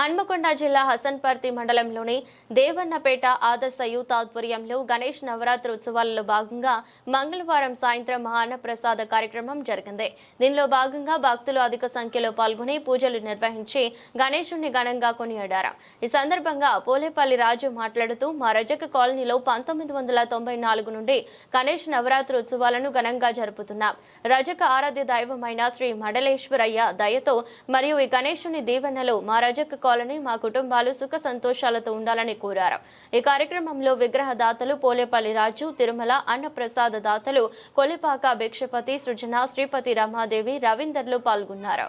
హన్మకొండ జిల్లా హసన్పర్తి మండలంలోని దేవన్నపేట ఆదర్శ యూత్ ఆధ్వర్యంలో గణేష్ నవరాత్రి ఉత్సవాలలో భాగంగా మంగళవారం సాయంత్రం మహాన్నప్రసాద కార్యక్రమం జరిగింది. దీనిలో భాగంగా భక్తులు అధిక సంఖ్యలో పాల్గొని పూజలు నిర్వహించి గణేశుణ్ణి ఘనంగా కొనియాడారు. ఈ సందర్భంగా పోలేపల్లి రాజు మాట్లాడుతూ మా రజక కాలనీలో పంతొమ్మిది వందల తొంభై నాలుగు నుండి గణేష్ నవరాత్రి ఉత్సవాలను ఘనంగా జరుపుతున్నాం. రజక ఆరాధ్య దైవమైన శ్రీ మండలేశ్వరయ్య దయతో మరియు ఈ గణేశుని దీవెనలు మా రజక కాలనీ మా కుటుంబాలు సుఖ సంతోషాలతో ఉండాలని కోరారు. ఈ కార్యక్రమంలో విగ్రహ దాతలు పోలేపల్లి రాజు తిరుమల అన్నప్రసాద దాతలు కొలిపాక భిక్షపతి సృజన శ్రీపతి రమాదేవి రవీందర్లు పాల్గొన్నారు.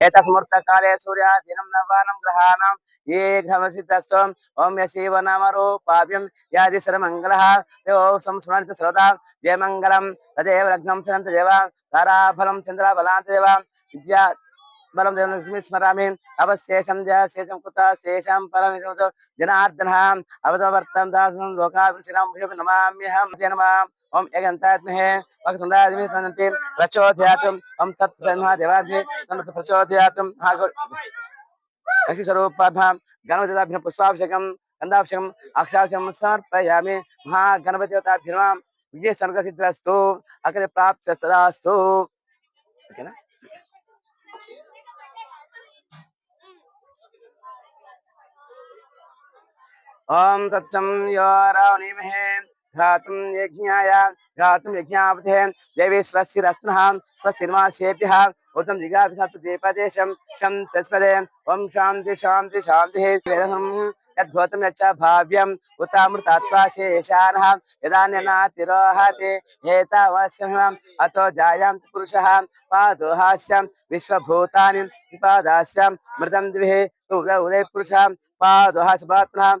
ఏతస్మృతకాలే దినం నవానం గ్రహాణం ఏ ఘమసిద్ధస్వం ఓం యశీవ నామరూపాభ్యం వ్యాధి సర్వమంగళ యో సంస్మరణిత శ్రోత జయమంగళం తదేవ లగ్నం చంత దేవ తారాఫలం చంద్ర బలాంత దేవ విద్యా బలం దేవలక్ష్మి స్మరామి అవశేషం శేషం కుత శేషం పరం జనార్దన అవతవర్తం దాసం లోకాభిషిరాం నమామ్యహం నమా ఓం ఏకంతాత్మహే వక్సుండాదిమి స్మరంతి ప్రచోదయాతుం ఓం తత్ సన్మా దేవాగ్ని తమత్ ప్రచోదయాతుం లక్ష్మీ స్వరూపాభ్యాం గణపతిదాభ్యం పుష్పాభిషేకం గంధాభిషేకం అక్షాభిషేకం సమర్పయామి మహాగణపతివతాభ్యమాం విజయ స్వర్గ సిద్ధిరస్తు అక్కడ ప్రాప్తిస్తదాస్తు ఓకేనా ओम तत्सं यो रावणीमहे घातुम यज्ञाय घातुम यज्ञापते। देवी स्वस्ति रस्नः स्वस्ति निवासेभ्यः उत्तम स्वस्तिर्माशेभ्यः उतं जिगाभिसत्त्वदीपदेशं शं तस्पदे ॐ शांति शांति शान्तिः वेदहं यद्भूतम यच्च भाव्यम्। उतामृतात्वाशेषानः यदान्यनातिरोहते। एतावश्यम् अतो जायान्ति पुरुषः। पादोहास्यं। विश्वभूतानि पादास्यं मृतं द्विहे उदय पुरुषः। पादोहास्यं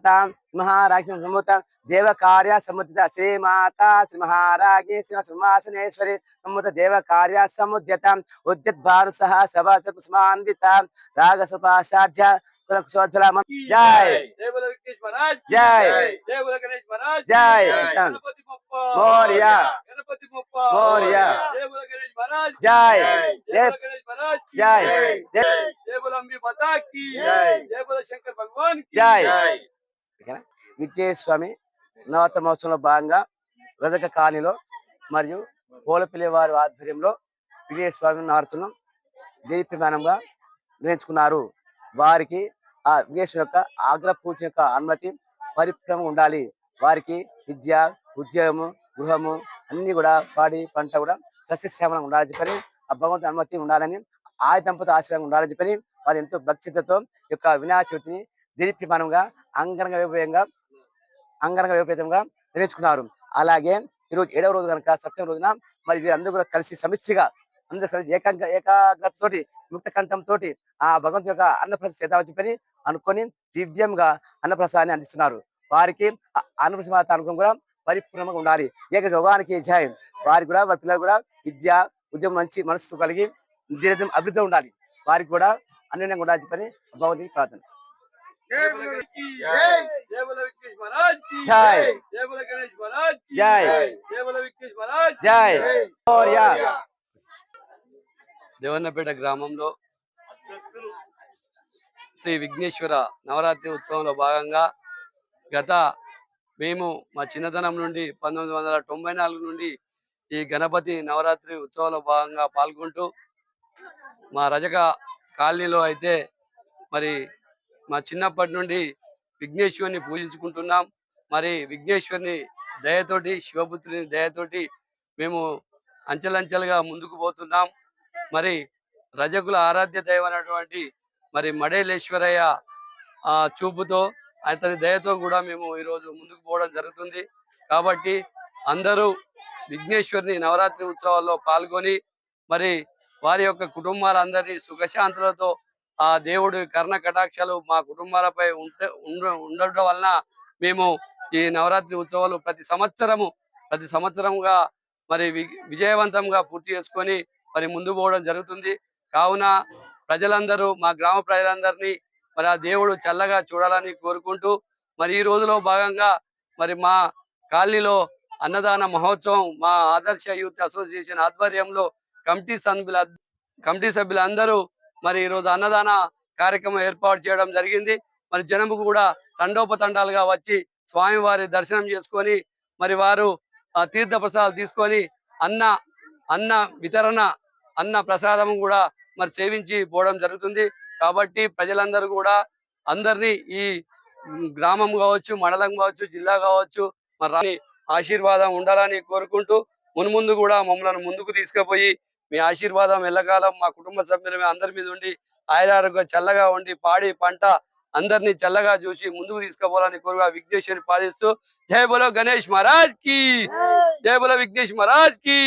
माता महाराज समुत देव कार्य समुद्र श्री माता श्री महाराज सुमासनेश्वरी संभूत देव कार्य समुद्यत उद्यत भानु सह सभा राग सुपाशाध्य कुलक्षोज्वल जय। जय। जय। मौर्य। मौर्य। जय। जय। जय। जय। बोलो अंबी माता की जय। जय। बोलो शंकर भगवान की जय। విజయస్వామి నవరాత్రి మహోత్సవంలో భాగంగా వెదక కాలనీలో మరియు పోలపిల్లి వారి ఆధ్వర్యంలో విజయస్వామి నవరాత్రులను దీప్యమానంగా నిర్ణయించుకున్నారు. వారికి ఆ విజయేశ్వరు యొక్క ఆగ్ర పూజ యొక్క అనుమతి పరిపూర్ణంగా ఉండాలి. వారికి విద్య ఉద్యోగము గృహము అన్ని కూడా పాడి పంట కూడా సస్యశ్యామలంగా ఉండాలని చెప్పని ఆ భగవంతుని అనుమతి ఉండాలని ఆ దంపతి ఆశ్రయంగా ఉండాలని చెప్పని వారు ఎంతో భక్తితో యొక్క వినాయక చవితిని దీప్యమానంగా అంగరంగ వైభవంగా అంగరంగ వైభవంగా నిర్వహించుకున్నారు. అలాగే ఈరోజు ఏడవ రోజు కనుక సత్యం రోజున మరి వీరందరూ కూడా కలిసి సమిష్టిగా అందరూ కలిసి ఏకాంగ ఏకాగ్రతతోటి ముక్త కంఠంతో ఆ భగవంతు యొక్క అన్నప్రసాదం చేద్దామని చెప్పని అనుకొని దివ్యంగా అన్నప్రసాదాన్ని అందిస్తున్నారు. వారికి ఆ అన్నప్రసాద అనుభవం కూడా పరిపూర్ణంగా ఉండాలి. ఏక యోగానికి జయ వారికి కూడా వారి పిల్లలు కూడా విద్య ఉద్యోగం మంచి మనస్సు కలిగి దీర్ఘం అభివృద్ధి ఉండాలి. వారికి కూడా అన్యోన్యంగా ఉండాలని చెప్పని భగవంతుని ప్రార్థన. జై జై జై దేవన్నపేట గ్రామంలో శ్రీ విఘ్నేశ్వర నవరాత్రి ఉత్సవంలో భాగంగా గత మేము మా చిన్నతనం నుండి పంతొమ్మిది వందల తొంభై నాలుగు నుండి ఈ గణపతి నవరాత్రి ఉత్సవంలో భాగంగా పాల్గొంటూ మా రజక కాలనీలో అయితే మరి మా చిన్నప్పటి నుండి విఘ్నేశ్వరుని పూజించుకుంటున్నాం. మరి విఘ్నేశ్వరుని దయతోటి శివపుత్రుని దయతోటి మేము అంచెలంచెలుగా ముందుకు పోతున్నాం. మరి రజకుల ఆరాధ్య దైవం మరి మడేలేశ్వరయ్య చూపుతో అతని దయతో కూడా మేము ఈరోజు ముందుకు పోవడం జరుగుతుంది. కాబట్టి అందరూ విఘ్నేశ్వరిని నవరాత్రి ఉత్సవాల్లో పాల్గొని మరి వారి యొక్క కుటుంబాలందరినీ సుఖశాంతులతో ఆ దేవుడి కర్ణ కటాక్షాలు మా కుటుంబాలపై ఉంటే ఉండ- ఉండడం వలన మేము ఈ నవరాత్రి ఉత్సవాలు ప్రతి సంవత్సరము ప్రతి సంవత్సరంగా మరి వి- విజయవంతంగా పూర్తి చేసుకొని మరి ముందు పోవడం జరుగుతుంది. కావున ప్రజలందరూ మా గ్రామ ప్రజలందరినీ మరి ఆ దేవుడు చల్లగా చూడాలని కోరుకుంటూ మరి ఈ రోజులో భాగంగా మరి మా కాలనీలో అన్నదాన మహోత్సవం మా ఆదర్శ యూత్ అసోసియేషన్ ఆధ్వర్యంలో కమిటీ సభ్యుల కమిటీ సభ్యులందరూ మరి ఈరోజు అన్నదాన కార్యక్రమం ఏర్పాటు చేయడం జరిగింది. మరి జనము కూడా తండోపతండాలుగా వచ్చి స్వామివారి దర్శనం చేసుకొని మరి వారు ఆ తీర్థ ప్రసాదాలు తీసుకొని అన్న అన్న వితరణ అన్న ప్రసాదం కూడా మరి సేవించి పోవడం జరుగుతుంది. కాబట్టి ప్రజలందరూ కూడా అందరినీ ఈ గ్రామం కావచ్చు మండలం కావచ్చు జిల్లా కావచ్చు మరి ఆశీర్వాదం ఉండాలని కోరుకుంటూ మున్ముందు కూడా మమ్మల్ని ముందుకు తీసుకుపోయి మీ ఆశీర్వాదం ఎల్లకాలం మా కుటుంబ సభ్యుల అందరి మీద ఉండి ఆయురారోగ్యం చల్లగా ఉండి పాడి పంట అందరినీ చల్లగా చూసి ముందుకు తీసుకుపోవాలని కోరుగా విఘ్నేశ్వరి పాలిస్తూ జై బోలో గణేష్ మహారాజ్ కి జై బోలో విఘ్నేష్ మహారాజ్ కి